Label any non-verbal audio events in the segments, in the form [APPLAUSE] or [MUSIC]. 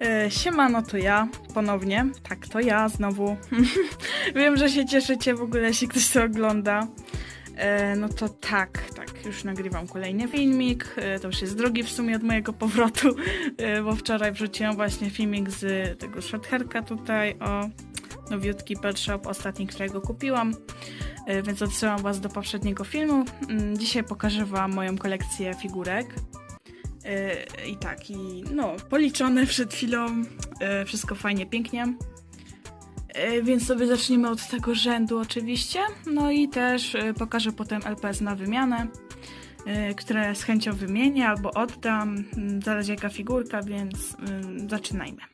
E, Siemano, to ja ponownie. Tak, to ja znowu. [LAUGHS] Wiem, że się cieszycie w ogóle, jeśli ktoś to ogląda. E, No to tak, tak, już nagrywam kolejny filmik. E, To już jest drugi w sumie od mojego powrotu, bo wczoraj wrzuciłam właśnie filmik z tego shorthairka tutaj o nowiutki pet shop, ostatni, którego kupiłam. Więc odsyłam Was do poprzedniego filmu. Mm, Dzisiaj pokażę Wam moją kolekcję figurek. E, I tak, i no, policzone przed chwilą, e, wszystko fajnie, pięknie. E, Więc sobie zaczniemy od tego rzędu oczywiście. No i też pokażę potem LPS na wymianę, które z chęcią wymienię albo oddam, mm, zależy jaka figurka, więc mm, zaczynajmy.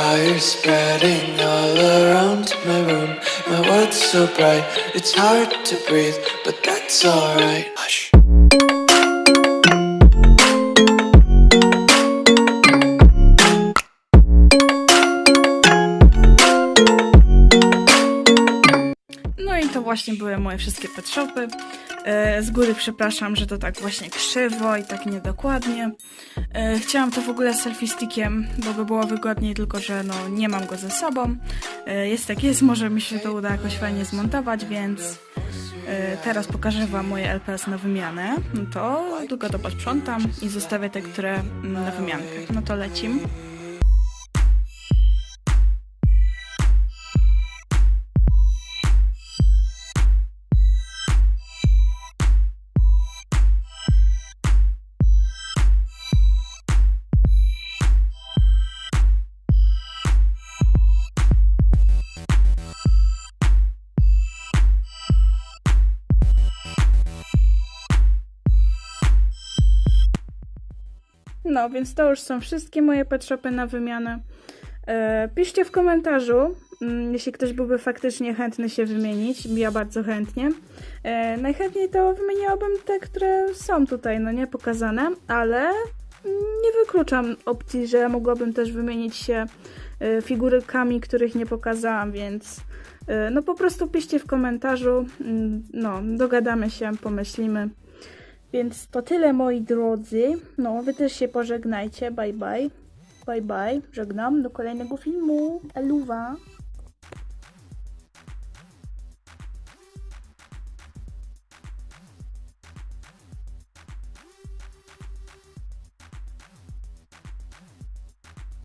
Fire spreading all around my room. My world's so bright, it's hard to breathe, but that's alright. Hush. No i to właśnie były moje wszystkie pet shopy. E, Z góry przepraszam, że to tak właśnie krzywo i tak niedokładnie. E, Chciałam to w ogóle selfie stickiem, bo by było wygodniej, tylko że no nie mam go ze sobą. E, Jest tak jest, może mi się to uda jakoś fajnie zmontować, więc teraz pokażę wam moje LPS na wymianę. No to tylko to posprzątam i zostawię te, które na wymiankę. No to lecim. No, więc to już są wszystkie moje pet shopy na wymianę. E, piszcie w komentarzu, mm, jeśli ktoś byłby faktycznie chętny się wymienić. Ja bardzo chętnie. E, najchętniej to wymieniłabym te, które są tutaj, no nie pokazane, ale nie wykluczam opcji, że mogłabym też wymienić się e, figurkami, których nie pokazałam, więc no po prostu piszcie w komentarzu. Mm, No, dogadamy się, pomyślimy. Więc to tyle moi drodzy. No, wy też się pożegnajcie. Bye bye. Bye bye. Żegnam do kolejnego filmu. Eluwa.